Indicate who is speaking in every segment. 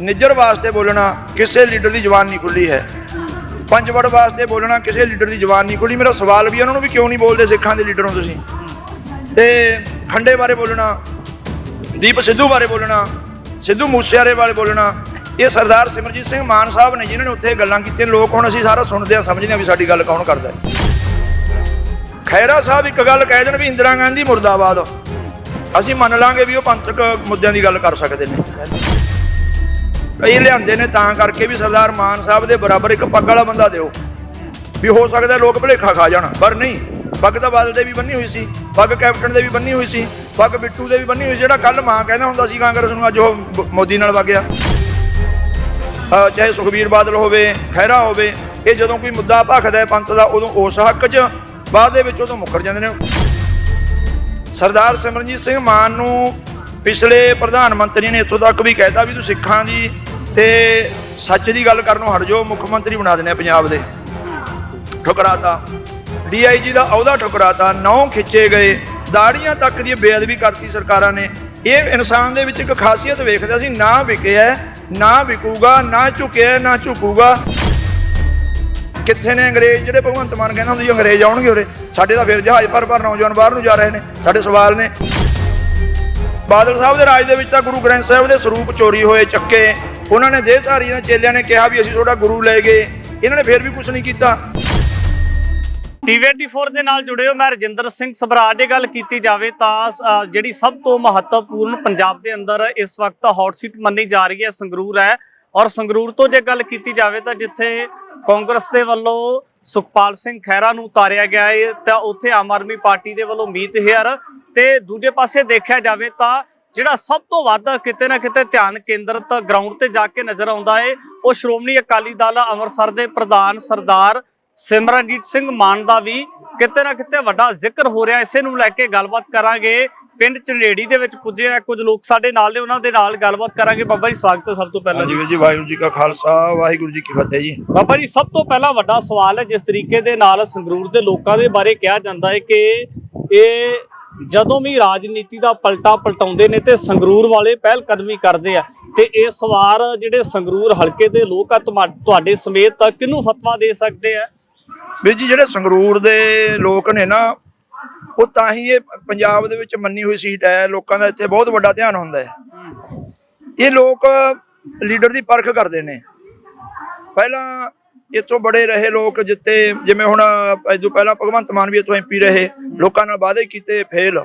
Speaker 1: ਨਿੱਜਰ ਵਾਸਤੇ ਬੋਲਣਾ ਕਿਸੇ ਲੀਡਰ ਦੀ ਜ਼ੁਬਾਨ ਨਹੀਂ ਖੁੱਲੀ ਹੈ। ਪੰਜਵੜ ਵਾਸਤੇ ਬੋਲਣਾ ਕਿਸੇ ਲੀਡਰ ਦੀ ਜ਼ੁਬਾਨ ਨਹੀਂ ਖੁੱਲੀ ਮੇਰਾ ਸਵਾਲ ਵੀ ਹੈ, ਉਹਨਾਂ ਨੂੰ ਵੀ ਕਿਉਂ ਨਹੀਂ ਬੋਲਦੇ ਸਿੱਖਾਂ ਦੇ ਲੀਡਰ ਹੋ ਤੁਸੀਂ? ਤੇ ਖੰਡੇ ਬਾਰੇ ਬੋਲਣਾ ਦੀਪ ਸਿੱਧੂ ਬਾਰੇ ਬੋਲਣਾ ਸਿੱਧੂ ਮੂਸੇਵਾਲੇ ਬਾਰੇ ਬੋਲਣਾ ਇਹ ਸਰਦਾਰ ਸਿਮਰਜੀਤ ਸਿੰਘ ਮਾਨ ਸਾਹਿਬ ਨੇ ਜਿਨ੍ਹਾਂ ਨੇ ਉੱਥੇ ਗੱਲਾਂ ਕੀਤੀਆਂ। ਲੋਕ ਹੁਣ ਅਸੀਂ ਸਾਰਾ ਸੁਣਦੇ ਆ ਸਮਝਦੇ ਆ ਵੀ ਸਾਡੀ ਗੱਲ ਕੌਣ ਕਰਦਾ ਹੈ। ਖੈਰਾ ਸਾਹਿਬ ਇੱਕ ਗੱਲ ਕਹਿ ਦੇਣ ਵੀ ਇੰਦਰਾ ਗਾਂਧੀ ਮੁਰਦਾਬਾਦ। ਅਸੀਂ ਮੰਨ ਲਾਂਗੇ ਵੀ ਉਹ ਪੰਥਕ ਮੁੱਦਿਆਂ ਦੀ ਗੱਲ ਕਰ ਸਕਦੇ ਨੇ। ਇਹ ਲਿਆਂਦੇ ਨੇ, ਤਾਂ ਕਰਕੇ ਵੀ ਸਰਦਾਰ ਮਾਨ ਸਾਹਿਬ ਦੇ ਬਰਾਬਰ ਇੱਕ ਪੱਗ ਵਾਲਾ ਬੰਦਾ ਦਿਓ। ਵੀ ਹੋ ਸਕਦਾ ਲੋਕ ਭਲੇਖਾ ਖਾ ਜਾਣ, ਪਰ ਨਹੀਂ। ਪੱਗ ਤਾਂ ਬਾਦਲ ਦੇ ਵੀ ਬੰਨੀ ਹੋਈ ਸੀ, ਪੱਗ ਕੈਪਟਨ ਦੇ ਵੀ ਬੰਨੀ ਹੋਈ ਸੀ, ਪੱਗ ਬਿੱਟੂ ਦੇ ਵੀ ਬੰਨੀ ਹੋਈ ਸੀ, ਜਿਹੜਾ ਕੱਲ ਮਾਂ ਕਹਿੰਦਾ ਹੁੰਦਾ ਸੀ ਕਾਂਗਰਸ ਨੂੰ, ਅੱਜ ਉਹ ਮੋਦੀ ਨਾਲ ਵਗ ਗਿਆ। ਚਾਹੇ ਸੁਖਬੀਰ ਬਾਦਲ ਹੋਵੇ, ਖਹਿਰਾ ਹੋਵੇ, ਇਹ ਜਦੋਂ ਕੋਈ ਮੁੱਦਾ ਭਖਦਾ ਹੈ ਪੰਥ ਦਾ, ਉਦੋਂ ਉਸ ਹੱਕ 'ਚ ਬਾਅਦ ਦੇ ਵਿੱਚ ਉਦੋਂ ਮੁੱਕਰ ਜਾਂਦੇ ਨੇ। ਸਰਦਾਰ ਸਿਮਰਨਜੀਤ ਸਿੰਘ ਮਾਨ ਨੂੰ ਪਿਛਲੇ ਪ੍ਰਧਾਨ ਮੰਤਰੀ ਨੇ ਇੱਥੋਂ ਤੱਕ ਵੀ ਕਹਿਤਾ ਵੀ ਤੂੰ ਸਿੱਖਾਂ ਦੀ ਤੇ ਸੱਚ ਦੀ ਗੱਲ ਕਰਨੋਂ ਹਟ ਜਾਓ, ਮੁੱਖ ਮੰਤਰੀ ਬਣਾ ਦਿੰਦੇ ਆ ਪੰਜਾਬ ਦੇ। ਠੁਕਰਾਤਾ। ਡੀਆਈਜੀ ਦਾ ਅਹੁਦਾ ਠੁਕਰਾਤਾ ਨੌ ਖਿੱਚੇ ਗਏ। ਦਾੜੀਆਂ ਤੱਕ ਦੀ ਬੇਅਦਬੀ ਕਰਤੀ ਸਰਕਾਰਾਂ ਨੇ। ਇਹ ਇਨਸਾਨ ਦੇ ਵਿੱਚ ਇੱਕ ਖਾਸੀਅਤ ਵੇਖਦਾ ਸੀ ਨਾ ਵਿਕਿਆ ਨਾ ਵਿਕੂਗਾ, ਨਾ ਝੁਕਿਆ ਨਾ ਝੁਕੂਗਾ। ਕਿੱਥੇ ਨੇ ਅੰਗਰੇਜ਼? ਜਿਹੜੇ ਭਗਵੰਤ ਮਾਨ ਕਹਿੰਦਾ ਹੁੰਦਾ ਜੀ ਅੰਗਰੇਜ਼ ਆਉਣਗੇ ਉਰੇ। ਸਾਡੇ ਤਾਂ ਫਿਰ ਜਹਾਜ਼ ਭਰ ਭਰ ਨੌਜਵਾਨ ਬਾਹਰ ਨੂੰ ਜਾ ਰਹੇ ਨੇ, ਸਾਡੇ ਸਵਾਲ ਨੇ। ਬਾਦਲ ਸਾਹਿਬ ਦੇ ਰਾਜ ਦੇ ਵਿੱਚ ਤਾਂ ਗੁਰੂ ਗ੍ਰੰਥ ਸਾਹਿਬ ਦੇ ਸਰੂਪ ਚੋਰੀ ਹੋਏ, ਚੱਕੇ। ਉਹਨਾਂ ਨੇ ਦੇਹਧਾਰੀਆਂ ਦੇ ਚੇਲਿਆਂ ਨੇ ਕਿਹਾ ਵੀ ਅਸੀਂ ਤੁਹਾਡਾ ਗੁਰੂ ਲੈ ਗਏ। ਇਹਨਾਂ ਨੇ ਫਿਰ ਵੀ ਕੁਝ ਨਹੀਂ ਕੀਤਾ।
Speaker 2: ਟੀਵੀ24 ਦੇ ਨਾਲ ਜੁੜੇ ਹੋ ਮੈਂ ਰਜਿੰਦਰ ਸਿੰਘ ਸਬਰਾਜ ਦੀ ਗੱਲ ਕੀਤੀ ਜਾਵੇ ਤਾਂ ਅ, ਜਿਹੜੀ ਸਭ ਤੋਂ ਮਹੱਤਵਪੂਰਨ ਪੰਜਾਬ ਦੇ ਅੰਦਰ ਇਸ ਵਕਤ ਹੌਟ ਸੀਟ ਮੰਨੀ ਜਾ ਰਹੀ ਹੈ ਸੰਗਰੂਰ ਹੈ। ਔਰ ਸੰਗਰੂਰ ਤੋਂ ਜੇ ਗੱਲ ਕੀਤੀ ਜਾਵੇ ਤਾਂ ਜਿੱਥੇ ਕਾਂਗਰਸ ਦੇ ਵੱਲੋਂ ਸੁਖਪਾਲ ਸਿੰਘ ਖਹਿਰਾ ਨੂੰ ਉਤਾਰਿਆ ਗਿਆ ਹੈ ਤਾਂ ਉੱਥੇ ਆਮ ਆਦਮੀ ਪਾਰਟੀ ਦੇ ਵੱਲੋਂ ਮੀਤ ਹੇਅਰ ਤੇ ਦੂਜੇ ਪਾਸੇ ਦੇਖਿਆ ਜਾਵੇ ਤਾਂ ਜਿਹੜਾ ਸਭ ਤੋਂ ਵੱਧ ਕਿਤੇ ਨਾ ਕਿਤੇ ਧਿਆਨ ਕੇਂਦਰਿਤ ਗਰਾਊਂਡ ਤੇ ਜਾ ਕੇ ਨਜ਼ਰ ਆਉਂਦਾ ਹੈ ਉਹ ਸ਼੍ਰੋਮਣੀ ਅਕਾਲੀ ਦਲ ਅੰਮ੍ਰਿਤਸਰ ਦੇ ਪ੍ਰਧਾਨ ਸਰਦਾਰ ਸਿਮਰਨਜੀਤ ਸਿੰਘ ਮਾਨ ਦਾ ਵੀ ਕਿਤੇ ਨਾ ਕਿਤੇ ਵੱਡਾ ਜ਼ਿਕਰ ਹੋ ਰਿਹਾ। ਇਸੇ ਨੂੰ ਲੈ ਕੇ ਗੱਲਬਾਤ ਕਰਾਂਗੇ। ਪਿੰਡ ਝੰਡੇੜੀ ਦੇ ਵਿੱਚ ਪੁੱਜੇ ਆ ਕੁਝ ਲੋਕ ਸਾਡੇ ਨਾਲ ਨੇ ਉਹਨਾਂ ਦੇ ਨਾਲ ਗੱਲਬਾਤ ਕਰਾਂਗੇ। ਬਾਬਾ ਜੀ ਸਵਾਗਤ ਹੈ ਸਭ ਤੋਂ ਪਹਿਲਾਂ
Speaker 1: ਵੀਰ ਜੀ ਵਾਹਿਗੁਰੂ ਜੀ ਕਾ ਖਾਲਸਾ ਵਾਹਿਗੁਰੂ ਜੀ ਕੀ ਫਤਿਹ ਜੀ।
Speaker 2: ਬਾਬਾ ਜੀ ਸਭ ਤੋਂ ਪਹਿਲਾਂ ਵੱਡਾ ਸਵਾਲ ਹੈ ਜਿਸ ਤਰੀਕੇ ਦੇ ਨਾਲ ਸੰਗਰੂਰ ਦੇ ਲੋਕਾਂ ਦੇ ਬਾਰੇ ਕਿਹਾ ਜਾਂਦਾ ਹੈ ਕਿ ਇਹ ਜਦੋਂ ਵੀ ਰਾਜਨੀਤੀ ਦਾ ਪਲਟਾ ਪਲਟਾਉਂਦੇ ਨੇ ਤੇ ਸੰਗਰੂਰ ਵਾਲੇ ਪਹਿਲ ਕਦਮੀ ਕਰਦੇ ਆ, ਤੇ ਇਸ ਵਾਰ ਜਿਹੜੇ ਸੰਗਰੂਰ ਹਲਕੇ ਦੇ ਲੋਕ ਆ ਤੁਹਾਡੇ ਸਮੇਤ ਕਿਹਨੂੰ ਫਤਵਾ ਦੇ ਸਕਦੇ ਆ?
Speaker 1: ਵੀਰ ਜੀ, ਜਿਹੜੇ ਸੰਗਰੂਰ ਦੇ ਲੋਕ ਨੇ ਨਾ, ਉਹ ਤਾਂ ਹੀ ਇਹ ਪੰਜਾਬ ਦੇ ਵਿੱਚ ਮੰਨੀ ਹੋਈ ਸੀਟ ਹੈ, ਲੋਕਾਂ ਦਾ ਇੱਥੇ ਬਹੁਤ ਵੱਡਾ ਧਿਆਨ ਹੁੰਦਾ ਹੈ। ਇਹ ਲੋਕ ਲੀਡਰ ਦੀ ਪਰਖ ਕਰਦੇ ਨੇ। ਪਹਿਲਾਂ ਇੱਥੋਂ ਬੜੇ ਰਹੇ ਲੋਕ ਜਿੱਤੇ ਜਿਵੇਂ ਹੁਣ ਇਦੋਂ ਪਹਿਲਾਂ ਭਗਵੰਤ ਮਾਨ ਵੀ ਇੱਥੋਂ ਐਮਪੀ ਰਹੇ ਲੋਕਾਂ ਨਾਲ ਵਾਅਦੇ ਕੀਤੇ ਫੇਲ।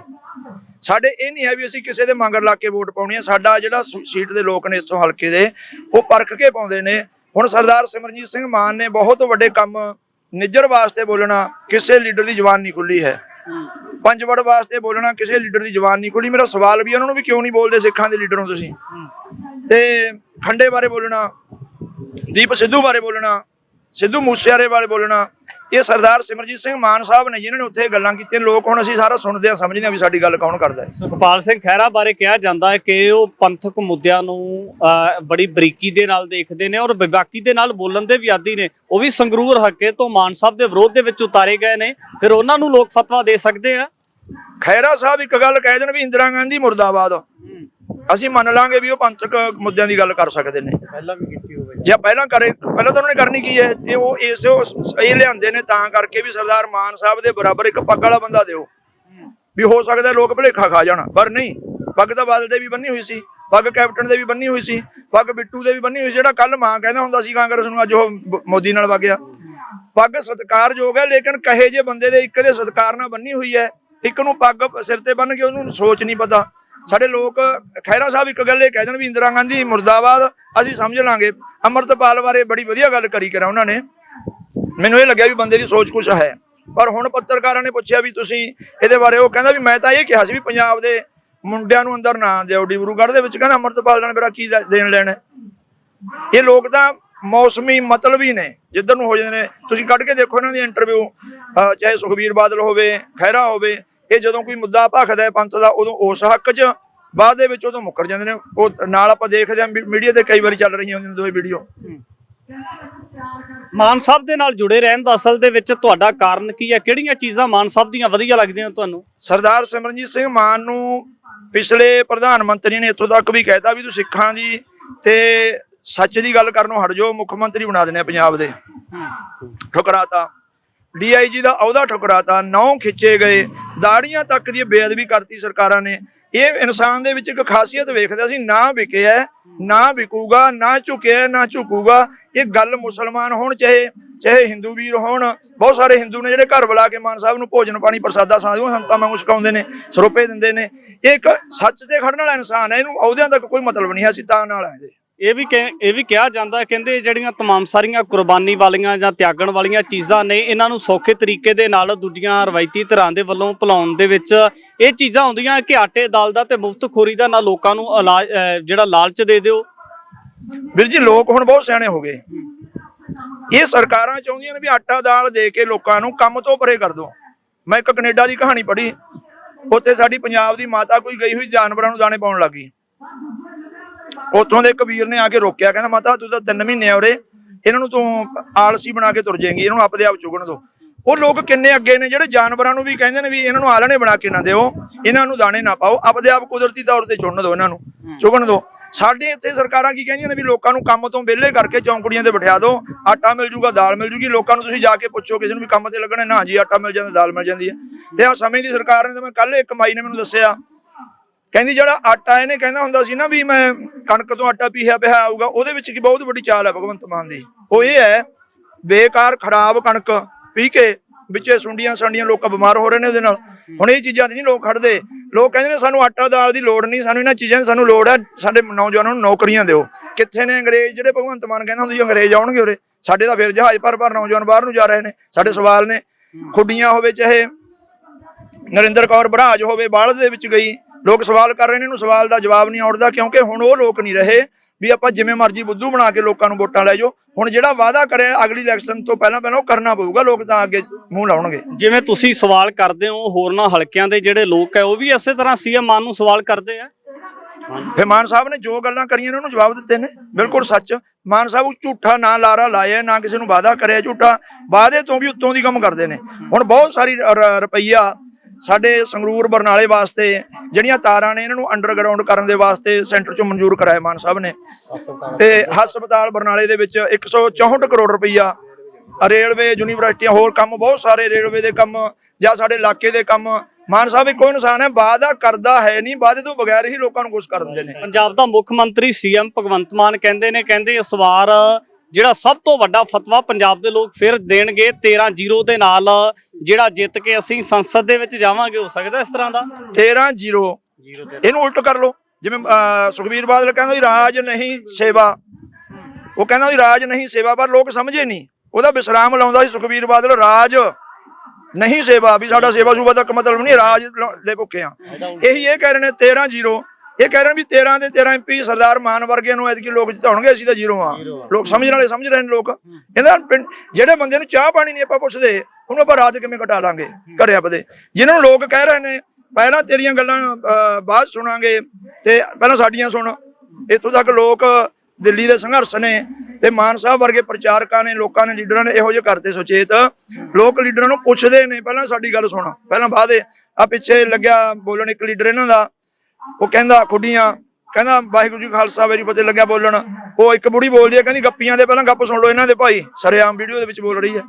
Speaker 1: ਸਾਡੇ ਇਹ ਨਹੀਂ ਹੈ ਵੀ ਅਸੀਂ ਕਿਸੇ ਦੇ ਮੰਗਰ ਲਾ ਕੇ ਵੋਟ ਪਾਉਣੀ ਹੈ ਸਾਡਾ ਜਿਹੜਾ ਸੀਟ ਦੇ ਲੋਕ ਨੇ ਇੱਥੋਂ ਹਲਕੇ ਦੇ ਉਹ ਪਰਖ ਕੇ ਪਾਉਂਦੇ ਨੇ। ਹੁਣ ਸਰਦਾਰ ਸਿਮਰਜੀਤ ਸਿੰਘ ਮਾਨ ਨੇ ਬਹੁਤ ਵੱਡੇ ਕੰਮ ਨਿੱਜਰ ਵਾਸਤੇ ਬੋਲਣਾ ਕਿਸੇ ਲੀਡਰ ਦੀ ਜ਼ੁਬਾਨ ਨਹੀਂ ਖੁੱਲੀ ਹੈ। ਪੰਜ ਵੜ ਵਾਸਤੇ ਬੋਲਣਾ ਕਿਸੇ ਲੀਡਰ ਦੀ ਜ਼ੁਬਾਨ ਨਹੀਂ ਖੁੱਲੀ ਮੇਰਾ ਸਵਾਲ ਵੀ ਹੈ, ਉਹਨਾਂ ਨੂੰ ਵੀ ਕਿਉਂ ਨਹੀਂ ਬੋਲਦੇ ਸਿੱਖਾਂ ਦੇ ਲੀਡਰ ਹੋ ਤੁਸੀਂ? ਤੇ ਖੰਡੇ ਬਾਰੇ ਬੋਲਣਾ ਦੀਪ ਸਿੱਧੂ ਬਾਰੇ ਬੋਲਣਾ ਸਿੱਧੂ ਮੂਸੇਵਾਲੇ ਬਾਰੇ ਬੋਲਣਾ। ਇਹ ਸਰਦਾਰ ਸਿਮਰਜੀਤ ਸਿੰਘ ਮਾਨ ਸਾਹਿਬ ਨੇ ਜਿਨ੍ਹਾਂ ਨੇ ਉੱਥੇ ਗੱਲਾਂ ਕੀਤੀਆਂ ਲੋਕ ਹੁਣ ਅਸੀਂ ਸਾਰਾ ਸੁਣਦੇ ਆ ਸਮਝਦੇ ਆ ਵੀ ਸਾਡੀ ਗੱਲ ਕੌਣ ਕਰਦਾ ਹੈ।
Speaker 2: ਸੁਖਪਾਲ ਸਿੰਘ ਖਹਿਰਾ ਬਾਰੇ ਕਿਹਾ ਜਾਂਦਾ ਹੈ ਕਿ ਉਹ ਪੰਥਕ ਮੁੱਦਿਆਂ ਨੂੰ ਬੜੀ ਬਰੀਕੀ ਦੇ ਨਾਲ ਦੇਖਦੇ ਨੇ ਔਰ ਵਿਵਾਕੀ ਦੇ ਨਾਲ ਬੋਲਣ ਦੇ ਵੀ ਆਦੀ ਨੇ। ਉਹ ਵੀ ਸੰਗਰੂਰ ਹੱਕੇ ਤੋਂ ਮਾਨ ਸਾਹਿਬ ਦੇ ਵਿਰੋਧ ਦੇ ਵਿੱਚ ਉਤਾਰੇ ਗਏ ਨੇ। ਫਿਰ ਉਹਨਾਂ ਨੂੰ ਲੋਕ ਫਤਵਾ ਦੇ ਸਕਦੇ ਆ?
Speaker 1: ਖੈਰਾ ਸਾਹਿਬ ਇੱਕ ਗੱਲ ਕਹਿ ਦੇਣ ਵੀ ਇੰਦਰਾ ਗਾਂਧੀ ਮੁਰਦਾਬਾਦ। ਅਸੀਂ ਮੰਨ ਲਾਂਗੇ ਵੀ ਉਹ ਪੰਥਕ ਮੁੱਦਿਆਂ ਦੀ ਗੱਲ ਕਰ ਸਕਦੇ ਨੇ।
Speaker 2: ਪਹਿਲਾਂ ਵੀ ਕੀਤੀ ਹੋਵੇ
Speaker 1: ਜਾਂ ਪਹਿਲਾਂ ਕਰੇ ਪਹਿਲਾਂ ਤਾਂ ਉਹਨਾਂ ਕਰਨੀ ਕੀ ਹੈ? ਇਹ ਉਹ ਇਸ ਇਹ ਲਿਆਂਦੇ ਨੇ ਤਾਂ ਕਰਕੇ ਵੀ ਸਰਦਾਰ ਮਾਨ ਸਾਹਿਬ ਦੇ ਬਰਾਬਰ ਇੱਕ ਪੱਗ ਵਾਲਾ ਬੰਦਾ ਦਿਓ। ਵੀ ਹੋ ਸਕਦਾ ਲੋਕ ਭੁਲੇਖਾ ਖਾ ਜਾਣ ਪਰ ਨਹੀਂ। ਪੱਗ ਤਾਂ ਬਾਦਲ ਦੇ ਵੀ ਬੰਨੀ ਹੋਈ ਸੀ। ਪੱਗ ਕੈਪਟਨ ਦੇ ਵੀ ਬੰਨੀ ਹੋਈ ਸੀ। ਪੱਗ ਬਿੱਟੂ ਦੇ ਵੀ ਬੰਨੀ ਹੋਈ ਸੀ। ਜਿਹੜਾ ਕੱਲ ਮਾਂ ਕਹਿੰਦਾ ਹੁੰਦਾ ਸੀ ਕਾਂਗਰਸ ਨੂੰ ਅੱਜ ਉਹ ਮੋਦੀ ਨਾਲ ਵਗ ਗਿਆ। ਪੱਗ ਸਤਿਕਾਰਯੋਗ ਹੈ ਲੇਕਿਨ ਕਹੇ ਜੇ ਬੰਦੇ ਦੇ ਇੱਕ ਦੇ ਸਤਿਕਾਰ ਨਾਲ ਬੰਨੀ ਹੋਈ ਹੈ। ਇੱਕ ਨੂੰ ਪੱਗ ਸਿਰ ਤੇ ਬੰਨ ਕੇ ਉਹਨੂੰ ਸੋਚ ਨਹੀਂ ਪਤਾ। ਸਾਡੇ ਲੋਕ ਖੈਰਾ ਸਾਹਿਬ ਇੱਕ ਗੱਲ ਇਹ ਕਹਿ ਦੇਣ ਵੀ ਇੰਦਰਾ ਗਾਂਧੀ ਮੁਰਦਾਬਾਦ, ਅਸੀਂ ਸਮਝ ਲਾਂਗੇ। ਅਮਰਤਪਾਲ ਬਾਰੇ ਬੜੀ ਵਧੀਆ ਗੱਲ ਕਰੀ ਕਰਾ ਉਹਨਾਂ ਨੇ। ਮੈਨੂੰ ਇਹ ਲੱਗਿਆ ਵੀ ਬੰਦੇ ਦੀ ਸੋਚ ਕੁਛ ਹੈ। ਪਰ ਹੁਣ ਪੱਤਰਕਾਰਾਂ ਨੇ ਪੁੱਛਿਆ ਵੀ ਤੁਸੀਂ ਇਹਦੇ ਬਾਰੇ, ਉਹ ਕਹਿੰਦਾ ਵੀ ਮੈਂ ਤਾਂ ਇਹ ਕਿਹਾ ਸੀ ਵੀ ਪੰਜਾਬ ਦੇ ਮੁੰਡਿਆਂ ਨੂੰ ਅੰਦਰ ਨਾ ਦਿਓ। ਡਿਬਰੂਗੜ੍ਹ ਦੇ ਵਿੱਚ ਕਹਿੰਦਾ ਅਮਰਤਪਾਲ ਨਾਲ ਮੇਰਾ ਕੀ ਲੈ- ਦੇਣ ਲੈਣਾ ਹੈ? ਇਹ ਲੋਕ ਤਾਂ ਮੌਸਮੀ ਮਤਲਬੀ ਨੇ, ਜਿੱਧਰ ਨੂੰ ਹੋ ਜਾਂਦੇ ਨੇ। ਤੁਸੀਂ ਕੱਢ ਕੇ ਦੇਖੋ ਇਹਨਾਂ ਦੀ ਇੰਟਰਵਿਊ ਚਾਹੇ ਸੁਖਬੀਰ ਬਾਦਲ ਹੋਵੇ, ਖਹਿਰਾ ਹੋਵੇ ਇਹ ਜਦੋਂ ਕੋਈ ਮੁੱਦਾ ਭਖਦਾ ਹੈ ਪੰਥ ਦਾ ਉਦੋਂ ਉਸ ਹੱਕ 'ਚ ਬਾਅਦ ਦੇ ਵਿੱਚ ਉਦੋਂ ਮੁੱਕਰ ਜਾਂਦੇ ਨੇ। ਉਹ ਨਾਲ ਆਪਾਂ ਦੇਖਦੇ ਹਾਂ ਮੀਡੀਆ ਤੇ ਕਈ ਵਾਰੀ ਚੱਲ ਰਹੀਆਂ ਹੁੰਦੀਆਂ ਨੇ ਦੋਵੇਂ ਵੀਡੀਓ।
Speaker 2: ਮਾਨ ਸਾਹਿਬ ਦੇ ਨਾਲ ਜੁੜੇ ਰਹਿਣ ਦਾ ਅਸਲ ਦੇ ਵਿੱਚ ਤੁਹਾਡਾ ਕਾਰਨ ਕੀ ਹੈ? ਕਿਹੜੀਆਂ ਚੀਜ਼ਾਂ ਮਾਨ ਸਾਹਿਬ ਦੀਆਂ ਵਧੀਆ ਲੱਗਦੀਆਂ ਤੁਹਾਨੂੰ?
Speaker 1: ਸਰਦਾਰ ਸਿਮਰਨਜੀਤ ਸਿੰਘ ਮਾਨ ਨੂੰ ਪਿਛਲੇ ਪ੍ਰਧਾਨ ਮੰਤਰੀ ਨੇ ਇੱਥੋਂ ਤੱਕ ਵੀ ਕਹਿਤਾ ਵੀ ਤੂੰ ਸਿੱਖਾਂ ਦੀ ਤੇ ਸੱਚ ਦੀ ਗੱਲ ਕਰਨੋਂ ਹਟ ਜਾਓ ਮੁੱਖ ਮੰਤਰੀ ਬਣਾ ਦਿੰਦੇ ਆ ਪੰਜਾਬ ਦੇ। ਠੁਕਰਾਤਾ। ਡੀਆਈਜੀ ਦਾ ਅਹੁਦਾ ਠੁਕਰਾਤਾ ਨੌ ਖਿੱਚੇ ਗਏ। ਦਾੜੀਆਂ ਤੱਕ ਦੀ ਬੇਅਦਬੀ ਕਰਤੀ ਸਰਕਾਰਾਂ ਨੇ। ਇਹ ਇਨਸਾਨ ਦੇ ਵਿੱਚ ਇੱਕ ਖਾਸੀਅਤ ਵੇਖਦਾ ਸੀ ਨਾ ਵਿਕਿਆ, ਨਾ ਵਿਕੂਗਾ, ਨਾ ਝੁਕਿਆ, ਨਾ ਝੁਕੂਗਾ। ਇਹ ਗੱਲ ਮੁਸਲਮਾਨ ਹੋਣ, ਚਾਹੇ ਚਾਹੇ ਹਿੰਦੂ ਵੀਰ ਹੋਣ। ਬਹੁਤ ਸਾਰੇ ਹਿੰਦੂ ਨੇ ਜਿਹੜੇ ਘਰ ਬੁਲਾ ਕੇ ਮਾਨ ਸਾਹਿਬ ਨੂੰ ਭੋਜਨ ਪਾਣੀ, ਪ੍ਰਸਾਦਾ ਸਾਧੂ ਸੰਤਾਂ ਵਾਂਗੂ ਛਕਾਉਂਦੇ ਨੇ, ਸਰੋਪੇ ਦਿੰਦੇ ਨੇ। ਇਹ ਇੱਕ ਸੱਚ ਤੇ ਖੜਨ ਵਾਲਾ ਇਨਸਾਨ ਹੈ, ਇਹਨੂੰ ਅਹੁਦਿਆਂ ਤੱਕ ਕੋਈ ਮਤਲਬ ਨਹੀਂ ਹੈ, ਅਸੀਂ ਤਾਂ ਨਾਲ ਹੈ
Speaker 2: ਇਹ ਵੀ ਕਹਿ- ਇਹ ਵੀ ਕਿਹਾ ਜਾਂਦਾ ਹੈ, ਕਹਿੰਦੇ ਜਿਹੜੀਆਂ तमाम ਸਾਰੀਆਂ ਕੁਰਬਾਨੀ ਵਾਲੀਆਂ ਜਾਂ ਤਿਆਗਣ ਵਾਲੀਆਂ ਚੀਜ਼ਾਂ ਨੇ ਇਹਨਾਂ ਨੂੰ ਸੌਖੇ ਤਰੀਕੇ ਦੇ ਨਾਲ ਦੂਜੀਆਂ ਰਵਾਇਤੀ ਧਿਰਾਂ ਦੇ ਵੱਲੋਂ ਭੁਲਾਉਣ ਦੇ ਵਿੱਚ ਇਹ ਚੀਜ਼ਾਂ ਹੁੰਦੀਆਂ ਕਿ ਆਟੇ ਦਾਲ ਦਾ ਤੇ ਮੁਫਤਖੋਰੀ ਦਾ ਨਾ ਲੋਕਾਂ ਨੂੰ ਇਲਾਜ ਅਹ ਜਿਹੜਾ ਲਾਲਚ ਦੇ ਦਿਓ
Speaker 1: ਵੀਰ ਜੀ ਲੋਕ ਹੁਣ ਬਹੁਤ ਸਿਆਣੇ ਹੋ ਗਏ ਇਹ ਸਰਕਾਰਾਂ ਚਾਹੁੰਦੀਆਂ ਨੇ ਵੀ ਆਟਾ ਦਾਲ ਦੇ ਕੇ ਲੋਕਾਂ ਨੂੰ ਕੰਮ ਤੋਂ ਪਰੇ ਕਰ ਦੋ ਮੈਂ ਇੱਕ ਕੈਨੇਡਾ ਦੀ ਕਹਾਣੀ ਪੜ੍ਹੀ ਉੱਥੇ ਸਾਡੀ ਪੰਜਾਬ ਦੀ ਮਾਤਾ ਕੋਈ ਗਈ ਹੋਈ ਜਾਨਵਰਾਂ ਨੂੰ ਦਾਣੇ ਪਾਉਣ ਲੱਗੀ ਉੱਥੋਂ ਦੇ ਕਬੀਰ ਨੇ ਆ ਕੇ ਰੋਕਿਆ ਕਹਿੰਦਾ ਮਾਤਾ ਤੂੰ ਤਾਂ 3 ਮਹੀਨੇ ਔਰੇ ਇਹਨਾਂ ਨੂੰ ਤੂੰ ਆਲਸੀ ਬਣਾ ਕੇ ਤੁਰ ਜਾਏਂਗੀ ਇਹਨਾਂ ਨੂੰ ਆਪਦੇ ਆਪ ਚੁਗਣ ਦੋ। ਉਹ ਲੋਕ ਕਿੰਨੇ ਅੱਗੇ ਨੇ ਜਿਹੜੇ ਜਾਨਵਰਾਂ ਨੂੰ ਵੀ ਕਹਿੰਦੇ ਨੇ ਵੀ ਇਹਨਾਂ ਨੂੰ ਆਲਣੇ ਬਣਾ ਕੇ ਨਾ ਦਿਓ ਇਹਨਾਂ ਨੂੰ ਦਾਣੇ ਨਾ ਪਾਓ ਆਪਦੇ ਆਪ ਕੁਦਰਤੀ ਤੌਰ ਤੇ ਚੁਣਨ ਦਿਓ ਇਹਨਾਂ ਨੂੰ ਚੁਗਣ ਦਿਓ ਸਾਡੇ ਇੱਥੇ ਸਰਕਾਰਾਂ ਕੀ ਕਹਿੰਦੀਆਂ ਨੇ ਵੀ ਲੋਕਾਂ ਨੂੰ ਕੰਮ ਤੋਂ ਵਿਹਲੇ ਕਰਕੇ ਚੌਂਕੜੀਆਂ ਤੇ ਬਿਠਾ ਦਿਓ ਆਟਾ ਮਿਲ ਜੂਗਾ ਦਾਲ ਮਿਲ ਜੂਗੀ ਲੋਕਾਂ ਨੂੰ ਤੁਸੀਂ ਜਾ ਕੇ ਪੁੱਛੋ ਕਿਸੇ ਨੂੰ ਵੀ ਕੰਮ ਤੇ ਲੱਗਣਾ ਨਾ ਜੀ ਆਟਾ ਮਿਲ ਜਾਂਦਾ ਦਾਲ ਮਿਲ ਜਾਂਦੀ ਹੈ। ਤੇ ਆ ਸਮੇਂ ਦੀ ਸਰਕਾਰ ਨੇ ਤਾਂ ਮੈਂ ਕੱਲ ਇੱਕ ਮਾਈ ਨੇ ਮੈਨੂੰ ਦੱਸਿਆ ਕਹਿੰਦੀ ਜਿਹੜਾ ਆਟਾ ਇਹਨੇ ਕਹਿੰਦਾ ਹੁੰਦਾ ਸੀ ਨਾ ਵੀ ਮੈਂ ਕਣਕ ਤੋਂ ਆਟਾ ਪੀਸਿਆ ਪਿਆ ਆਊਗਾ, ਉਹਦੇ ਵਿੱਚ ਕੀ ਬਹੁਤ ਵੱਡੀ ਚਾਲ ਹੈ ਭਗਵੰਤ ਮਾਨ ਦੀ। ਉਹ ਇਹ ਹੈ, ਬੇਕਾਰ, ਖਰਾਬ ਕਣਕ ਪੀ ਕੇ ਵਿੱਚੇ ਸੁੰਡੀਆਂ ਸੰਡੀਆਂ ਲੋਕ ਬਿਮਾਰ ਹੋ ਰਹੇ ਨੇ ਉਹਦੇ ਨਾਲ। ਹੁਣ ਇਹ ਚੀਜ਼ਾਂ ਤੇ ਨਹੀਂ ਲੋਕ ਖੜਦੇ। ਲੋਕ ਕਹਿੰਦੇ ਨੇ ਸਾਨੂੰ ਆਟਾ ਦਾਲ ਦੀ ਲੋੜ ਨਹੀਂ, ਸਾਨੂੰ ਇਹਨਾਂ ਚੀਜ਼ਾਂ ਦੀ ਸਾਨੂੰ ਲੋੜ ਹੈ, ਸਾਡੇ ਨੌਜਵਾਨਾਂ ਨੂੰ ਨੌਕਰੀਆਂ ਦਿਓ। ਕਿੱਥੇ ਨੇ ਅੰਗਰੇਜ਼ ਜਿਹੜੇ ਭਗਵੰਤ ਮਾਨ ਕਹਿੰਦਾ ਹੁੰਦਾ ਸੀ, ਅੰਗਰੇਜ਼ ਆਉਣਗੇ ਉਰੇ। ਸਾਡੇ ਤਾਂ ਫਿਰ ਜਹਾਜ਼ ਭਰ ਭਰ ਨੌਜਵਾਨ ਬਾਹਰ ਨੂੰ ਜਾ ਰਹੇ ਨੇ, ਸਾਡੇ ਸਵਾਲ ਨੇ। ਖੁੱਡੀਆਂ ਹੋਵੇ ਚਾਹੇ ਨਰਿੰਦਰ ਕੌਰ ਬਰਾਜ ਹੋਵੇ, ਬਾਲਦ ਦੇ ਵਿੱਚ ਗਈ। ਲੋਕ ਸਵਾਲ ਕਰ ਰਹੇ ਨੇ ਇਹਨੂੰ ਸਵਾਲ ਦਾ ਜਵਾਬ ਨਹੀਂ ਆਉੜਦਾ ਕਿਉਂਕਿ ਹੁਣ ਉਹ ਲੋਕ ਨਹੀਂ ਰਹੇ ਵੀ ਆਪਾਂ ਜਿਵੇਂ ਮਰਜ਼ੀ ਬੁੱਧੂ ਬਣਾ ਕੇ ਲੋਕਾਂ ਨੂੰ ਵੋਟਾਂ ਲੈ ਜਾਓ। ਹੁਣ ਜਿਹੜਾ ਵਾਅਦਾ ਕਰਿਆ ਅਗਲੀ ਇਲੈਕਸ਼ਨ ਤੋਂ ਪਹਿਲਾਂ ਪਹਿਲਾਂ ਉਹ ਕਰਨਾ ਪਊਗਾ ਲੋਕ ਤਾਂ ਅੱਗੇ ਮੂੰਹ ਲਾਉਣਗੇ।
Speaker 2: ਜਿਵੇਂ ਤੁਸੀਂ ਸਵਾਲ ਕਰਦੇ ਹੋ ਹੋਰਨਾਂ ਹਲਕਿਆਂ ਦੇ ਜਿਹੜੇ ਲੋਕ ਹੈ ਉਹ ਵੀ ਇਸੇ ਤਰ੍ਹਾਂ ਸੀਐਮ ਮਾਨ ਨੂੰ ਸਵਾਲ ਕਰਦੇ ਆ?
Speaker 1: ਫਿਰ ਮਾਨ ਸਾਹਿਬ ਨੇ ਜੋ ਗੱਲਾਂ ਕਰੀਆਂ ਨੇ ਉਹਨੂੰ ਜਵਾਬ ਦਿੱਤੇ ਨੇ। ਬਿਲਕੁਲ ਸੱਚ। ਮਾਨ ਸਾਹਿਬ ਉਹ ਝੂਠਾ ਨਾ ਲਾਰਾ ਲਾਇਆ ਨਾ ਕਿਸੇ ਨੂੰ ਵਾਅਦਾ ਕਰਿਆ ਝੂਠਾ। ਵਾਅਦੇ ਤੋਂ ਵੀ ਉੱਤੋਂ ਦੀ ਕੰਮ ਕਰਦੇ ਨੇ। ਹੁਣ ਬਹੁਤ ਸਾਰੀ ਰੁਪਈਆ ਸਾਡੇ ਸੰਗਰੂਰ ਬਰਨਾਲੇ ਵਾਸਤੇ ਜਿਹੜੀਆਂ ਤਾਰਾਂ ਨੇ ਇਹਨਾਂ ਨੂੰ ਅੰਡਰਗਰਾਉਂਡ ਕਰਨ ਦੇ ਵਾਸਤੇ ਸੈਂਟਰ ਚੋਂ ਮਨਜ਼ੂਰ ਕਰਾਇਆ ਮਾਨ ਸਾਹਿਬ ਨੇ। ਤੇ ਹਸਪਤਾਲ ਬਰਨਾਲੇ ਦੇ ਵਿੱਚ 164 ਕਰੋੜ ਰੁਪਈਆ ਰੇਲਵੇ ਯੂਨੀਵਰਸਿਟੀਆਂ ਹੋਰ ਕੰਮ ਬਹੁਤ ਸਾਰੇ ਰੇਲਵੇ ਦੇ ਕੰਮ ਜਾਂ ਸਾਡੇ ਇਲਾਕੇ ਦੇ ਕੰਮ। ਮਾਨ ਸਾਹਿਬ ਇੱਕੋ ਇਨਸਾਨ ਹੈ ਵਾਅਦਾ ਕਰਦਾ ਹੈ ਨਹੀਂ ਵਾਅਦੇ ਤੋਂ ਬਗੈਰ ਹੀ ਲੋਕਾਂ ਨੂੰ ਕੁਝ ਕਰ ਦਿੰਦੇ ਨੇ।
Speaker 2: ਪੰਜਾਬ ਦਾ ਮੁੱਖ ਮੰਤਰੀ ਸੀਐਮ ਭਗਵੰਤ ਮਾਨ ਕਹਿੰਦੇ ਨੇ ਕਹਿੰਦੇ ਇਸ ਵਾਰ ਜਿਹੜਾ ਸਭ ਤੋਂ ਵੱਡਾ ਫਤਵਾ ਪੰਜਾਬ ਦੇ ਲੋਕ ਫਿਰ ਦੇਣਗੇ 13-0 ਦੇ ਨਾਲ ਜਿਹੜਾ ਜਿੱਤ ਕੇ ਅਸੀਂ ਸੰਸਦ ਦੇ ਵਿੱਚ ਜਾਵਾਂਗੇ ਹੋ ਸਕਦਾ ਇਸ ਤਰ੍ਹਾਂ ਦਾ?
Speaker 1: 13 0 ਇਹਨੂੰ ਉਲਟ ਕਰ ਲਓ। ਜਿਵੇਂ ਸੁਖਬੀਰ ਬਾਦਲ ਕਹਿੰਦਾ ਵੀ ਰਾਜ ਨਹੀਂ ਸੇਵਾ। ਉਹ ਕਹਿੰਦਾ ਵੀ ਰਾਜ ਨਹੀਂ ਸੇਵਾ ਪਰ ਲੋਕ ਸਮਝੇ ਨਹੀਂ। ਉਹਦਾ ਵਿਸਰਾਮ ਲਾਉਂਦਾ ਸੀ ਸੁਖਬੀਰ ਬਾਦਲ ਰਾਜ ਨਹੀਂ ਸੇਵਾ। ਵੀ ਸਾਡਾ ਸੇਵਾ ਸੂਬਾ ਦਾ ਮਤਲਬ ਨਹੀਂ ਰਾਜ ਦੇ ਭੁੱਖੇ ਆ ਇਹੀ ਇਹ ਕਹਿ ਰਹੇ ਨੇ 13 0 ਇਹ ਕਹਿ ਰਹੇ ਨੇ ਵੀ 13 ਦੇ 13 ਐਮਪੀ ਸਰਦਾਰ ਮਾਨ ਵਰਗੇ ਨੂੰ ਐਤਕੀ ਲੋਕ ਜਿਤਾਉਣਗੇ ਅਸੀਂ ਤਾਂ ਜ਼ੀਰੋ ਆ ਲੋਕ ਸਮਝਣ ਵਾਲੇ ਸਮਝ ਰਹੇ ਨੇ ਲੋਕ। ਪਿੰਡ ਜਿਹੜੇ ਬੰਦੇ ਨੂੰ ਚਾਹ ਪਾਣੀ ਨਹੀਂ ਆਪਾਂ ਪੁੱਛਦੇ ਉਹਨੂੰ ਆਪਾਂ ਰਾਤ ਕਿਵੇਂ ਕਟਾ ਲਾਂਗੇ? ਘਰੇ ਆਪਦੇ ਜਿਨ੍ਹਾਂ ਨੂੰ ਲੋਕ ਕਹਿ ਰਹੇ ਨੇ ਪਹਿਲਾਂ ਤੇਰੀਆਂ ਗੱਲਾਂ ਬਾਅਦ ਸੁਣਾਂਗੇ ਤੇ ਪਹਿਲਾਂ ਸਾਡੀਆਂ ਸੁਣ। ਇੱਥੋਂ ਤੱਕ ਲੋਕ ਦਿੱਲੀ ਦੇ ਸੰਘਰਸ਼ ਨੇ ਤੇ ਮਾਨ ਸਾਹਿਬ ਵਰਗੇ ਪ੍ਰਚਾਰਕਾਂ ਨੇ ਲੋਕਾਂ ਨੇ ਲੀਡਰਾਂ ਨੇ ਇਹੋ ਜਿਹੇ ਕਰਤੇ ਸੁਚੇਤ। ਲੋਕ ਲੀਡਰਾਂ ਨੂੰ ਪੁੱਛਦੇ ਨੇ ਪਹਿਲਾਂ ਸਾਡੀ ਗੱਲ ਸੁਣ। ਪਹਿਲਾਂ ਬਾਅਦੇ ਆ ਪਿੱਛੇ ਲੱਗਿਆ ਬੋਲਣ ਇੱਕ ਲੀਡਰ ਇਹਨਾਂ ਦਾ। ਉਹ ਕਹਿੰਦਾ ਖੁੱਡੀਆਂ ਕਹਿੰਦਾ ਵਾਹਿਗੁਰੂ ਜੀ ਖਾਲਸਾ ਵੈਰੀ ਫਤਿਹ ਲੱਗਿਆ ਬੋਲਣ। ਉਹ ਇੱਕ ਬੁੜੀ ਬੋਲਦੀ ਹੈ ਕਹਿੰਦੀ ਗੱਪੀਆਂ ਦੇ ਪਹਿਲਾਂ ਗੱਪ ਸੁਣ ਲਓ ਇਹਨਾਂ ਦੇ ਭਾਈ। ਸਰੇਆਮ ਵੀਡੀਓ ਦੇ ਵਿੱਚ ਬੋਲ ਰਹੀ ਹੈ।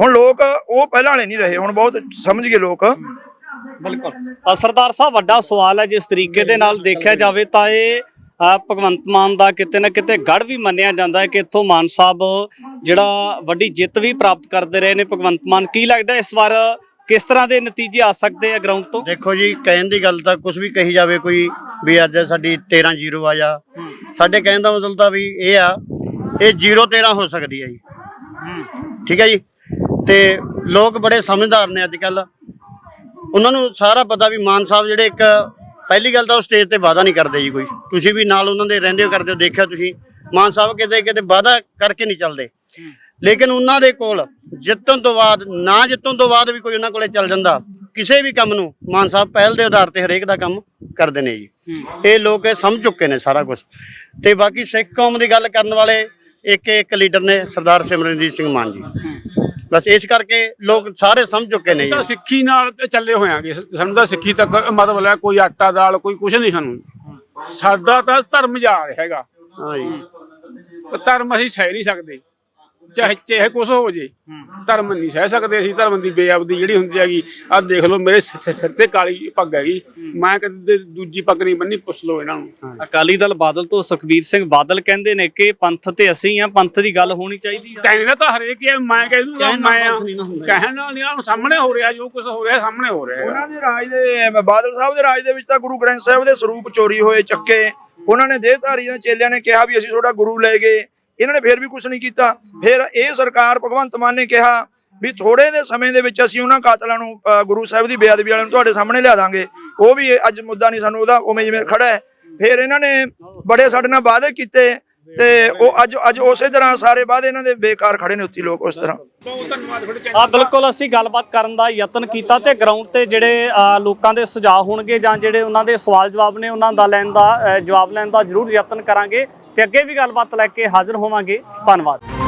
Speaker 1: ਹੁਣ ਲੋਕ ਉਹ ਪਹਿਲਾਂ ਵਾਲੇ ਨਹੀਂ ਰਹੇ ਹੁਣ ਬਹੁਤ ਸਮਝ ਗਏ ਲੋਕ।
Speaker 2: ਬਿਲਕੁਲ। ਸਰਦਾਰ ਸਾਹਿਬ ਵੱਡਾ ਸਵਾਲ ਹੈ ਜਿਸ ਤਰੀਕੇ ਦੇ ਨਾਲ ਦੇਖਿਆ ਜਾਵੇ ਤਾਂ ਇਹ ਭਗਵੰਤ ਮਾਨ ਦਾ ਕਿਤੇ ਨਾ ਕਿਤੇ ਗੜ ਵੀ ਮੰਨਿਆ ਜਾਂਦਾ ਹੈ ਕਿ ਇੱਥੋਂ ਮਾਨ ਸਾਹਿਬ ਜਿਹੜਾ ਵੱਡੀ ਜਿੱਤ ਵੀ ਪ੍ਰਾਪਤ ਕਰਦੇ ਰਹੇ ਨੇ ਭਗਵੰਤ ਮਾਨ ਕੀ ਲੱਗਦਾ ਇਸ ਵਾਰ ਕਿਸ ਤਰ੍ਹਾਂ ਦੇ ਨਤੀਜੇ ਆ ਸਕਦੇ ਆ ਗਰਾਊਂਡ ਤੋਂ?
Speaker 3: ਦੇਖੋ ਜੀ, ਕਹਿਣ ਦੀ ਗੱਲ ਤਾਂ ਕੁਝ ਵੀ ਕਹੀ ਜਾਵੇ ਕੋਈ, ਵੀ ਅੱਜ ਸਾਡੀ 13 0 ਆ ਜਾਂ, ਸਾਡੇ ਕਹਿਣ ਦਾ ਮਤਲਬ ਤਾਂ ਵੀ ਇਹ ਆ, ਇਹ 0 13 ਹੋ ਸਕਦੀ ਹੈ ਜੀ। ਠੀਕ ਹੈ ਜੀ? ਤੇ ਲੋਕ ਬੜੇ ਸਮਝਦਾਰ ਨੇ ਅੱਜ ਕੱਲ ਉਹਨਾਂ ਨੂੰ ਸਾਰਾ ਪਤਾ ਵੀ ਮਾਨ ਸਾਹਿਬ ਜਿਹੜੇ ਇੱਕ, ਪਹਿਲੀ ਗੱਲ ਤਾਂ ਉਹ ਸਟੇਜ ਤੇ ਵਾਅਦਾ ਨਹੀਂ ਕਰਦੇ ਜੀ ਕੋਈ। ਤੁਸੀਂ ਵੀ ਨਾਲ ਉਹਨਾਂ ਦੇ ਰਹਿੰਦੇ ਹੋ, ਕਰਦੇ ਹੋ ਦੇਖਿਆ ਤੁਸੀਂ। ਮਾਨ ਸਾਹਿਬ ਕਿਤੇ ਕਿਤੇ ਵਾਅਦਾ ਕਰਕੇ ਨਹੀਂ ਚੱਲਦੇ। ਲੇਕਿਨ ਉਹਨਾਂ ਦੇ ਕੋਲ ਜਿੱਤਣ ਤੋਂ ਬਾਅਦ ਨਾ ਜਿੱਤਣ ਤੋਂ ਬਾਅਦ ਵੀ ਕੋਈ ਉਹਨਾਂ ਕੋਲੇ ਚੱਲ ਜਾਂਦਾ ਕਿਸੇ ਵੀ ਕੰਮ ਨੂੰ ਮਾਨ ਸਾਹਿਬ ਪਹਿਲ ਦੇ ਆਧਾਰ ਤੇ ਹਰੇਕ ਦਾ ਕੰਮ ਕਰਦੇ ਨੇ ਜੀ। ਇਹ ਲੋਕ ਇਹ ਸਮਝ ਚੁੱਕੇ ਨੇ ਸਾਰਾ ਕੁਝ ਤੇ ਬਾਕੀ ਸਿੱਖ ਕੌਮ ਦੀ ਗੱਲ ਕਰਨ ਵਾਲੇ ਇੱਕ ਇੱਕ ਲੀਡਰ ਨੇ ਸਰਦਾਰ ਸਿਮਰਨਜੀਤ ਸਿੰਘ ਮਾਨ ਜੀ। ਬਸ ਇਸ ਕਰਕੇ ਲੋਕ ਸਾਰੇ ਸਮਝ ਚੁੱਕੇ ਨੇ
Speaker 4: ਤਾਂ ਸਿੱਖੀ ਨਾਲ ਚੱਲੇ ਹੋਇਆਂਗੇ ਸਾਨੂੰ ਤਾਂ ਸਿੱਖੀ ਤੱਕ ਮਤਲਬ ਹੈ ਕੋਈ ਆਟਾ ਦਾਲ ਕੋਈ ਕੁਝ ਨਹੀਂ ਸਾਨੂੰ। ਸਾਡਾ ਤਾਂ ਧਰਮ ਜਾ ਰਿਹਾ ਹੈਗਾ।
Speaker 3: ਹਾਂ ਜੀ।
Speaker 4: ਧਰਮ ਅਸੀਂ ਸਹਿ ਨਹੀਂ ਸਕਦੇ। ਚਾਹੇ ਚਾਹੇ ਕੁਛ ਹੋ ਜੇ। ਧਰਮ ਨਹੀਂ ਸਹਿ ਸਕਦੇ ਅਸੀਂ ਧਰਮ ਦੀ ਬੇਅਬਦੀ ਜਿਹੜੀ ਹੁੰਦੀ ਹੈਗੀ ਆਹ ਦੇਖ ਲਓ ਮੇਰੇ ਸਿ- ਸਿਰ ਤੇ ਕਾਲੀ ਪੱਗ ਹੈਗੀ। ਮੈਂ ਕਦੇ ਦੂਜੀ ਪੱਗ ਨਹੀਂ ਬੰਨੀ ਪੁੱਛ ਲਓ ਇਹਨਾਂ ਨੂੰ।
Speaker 2: ਅਕਾਲੀ ਦਲ ਬਾਦਲ ਤੋਂ ਸੁਖਬੀਰ ਸਿੰਘ ਬਾਦਲ ਕਹਿੰਦੇ ਨੇ ਕਿ ਪੰਥ ਤੇ ਅਸੀਂ ਆ ਪੰਥ ਦੀ ਗੱਲ ਹੋਣੀ ਚਾਹੀਦੀ ਆ।
Speaker 4: ਕਹਿੰਦਾ ਤਾਂ ਹਰੇਕ ਹੀ ਹੈ, ਮੈਂ ਕਹਿ ਦੂੰਗਾ
Speaker 3: ਕਹਿਣ ਨਾਲ
Speaker 4: ਮੈਂ। ਕਹਿਣ ਨਾਲ ਨਹੀਂ ਆਹ ਸਾਹਮਣੇ ਹੋ ਰਿਹਾ ਜੋ ਕੁਝ ਹੋ ਰਿਹਾ ਸਾਹਮਣੇ ਹੋ ਰਿਹਾ। ਹੈਗਾ।
Speaker 1: ਉਹਨਾਂ ਦੇ ਰਾਜ ਦੇ ਬਾਦਲ ਸਾਹਿਬ ਦੇ ਰਾਜ ਦੇ ਵਿੱਚ ਤਾਂ ਗੁਰੂ ਗ੍ਰੰਥ ਸਾਹਿਬ ਦੇ ਸਰੂਪ ਚੋਰੀ ਹੋਏ ਚੱਕੇ। ਉਹਨਾਂ ਨੇ ਦੇਹਧਾਰੀ ਦੇ ਚੇਲਿਆਂ ਨੇ ਕਿਹਾ ਵੀ ਅਸੀਂ ਤੁਹਾਡਾ ਗੁਰੂ ਲੈ ਗਏ। ਇਹਨਾਂ ਨੇ ਫਿਰ ਵੀ ਕੁਝ ਨਹੀਂ ਕੀਤਾ। ਫਿਰ ਇਹ ਸਰਕਾਰ ਭਗਵੰਤ ਮਾਨ ਨੇ ਕਿਹਾ ਵੀ ਥੋੜੇ ਦੇ ਸਮੇਂ ਦੇ ਵਿੱਚ ਅਸੀਂ ਉਹਨਾਂ ਕਾਤਲਾਂ ਨੂੰ ਗੁਰੂ ਸਾਹਿਬ ਦੀ ਬੇਅਦਬੀ ਵਾਲਿਆਂ ਨੂੰ ਤੁਹਾਡੇ ਸਾਹਮਣੇ ਲਿਆ ਦਾਂਗੇ। ਉਹ ਵੀ ਅੱਜ ਮੁੱਦਾ ਨਹੀਂ ਸਾਨੂੰ ਉਹਦਾ, ਉਵੇਂ ਜਿਵੇਂ ਖੜਾ ਹੈ। ਫਿਰ ਇਹਨਾਂ ਨੇ ਬੜੇ ਸਾਡੇ ਨਾਲ ਵਾਅਦੇ ਕੀਤੇ ਤੇ ਉਹ ਅੱਜ ਅੱਜ ਉਸੇ ਤਰ੍ਹਾਂ ਸਾਰੇ ਵਾਅਦੇ ਇਹਨਾਂ ਦੇ ਬੇਕਾਰ ਖੜੇ ਨੇ ਉੱਥੇ ਲੋਕ ਉਸ ਤਰ੍ਹਾਂ।
Speaker 4: ਬਹੁਤ ਧੰਨਵਾਦ ਤੁਹਾਡੇ
Speaker 2: ਆ ਬਿਲਕੁਲ ਅਸੀਂ ਗੱਲਬਾਤ ਕਰਨ ਦਾ ਯਤਨ ਕੀਤਾ ਤੇ ਗਰਾਊਂਡ ਤੇ ਜਿਹੜੇ ਲੋਕਾਂ ਦੇ ਸੁਝਾਅ ਹੋਣਗੇ ਜਾਂ ਜਿਹੜੇ ਉਹਨਾਂ ਦੇ ਸਵਾਲ ਜਵਾਬ ਨੇ, ਉਹਨਾਂ ਦਾ ਲੈਣ ਦਾ ਜਵਾਬ ਲੈਣ ਦਾ ਜ਼ਰੂਰ ਯਤਨ ਕਰਾਂਗੇ। ਤੇ ਅੱਗੇ ਵੀ ਗੱਲਬਾਤ ਲੈ ਕੇ ਹਾਜ਼ਰ ਹੋਵਾਂਗੇ। ਧੰਨਵਾਦ।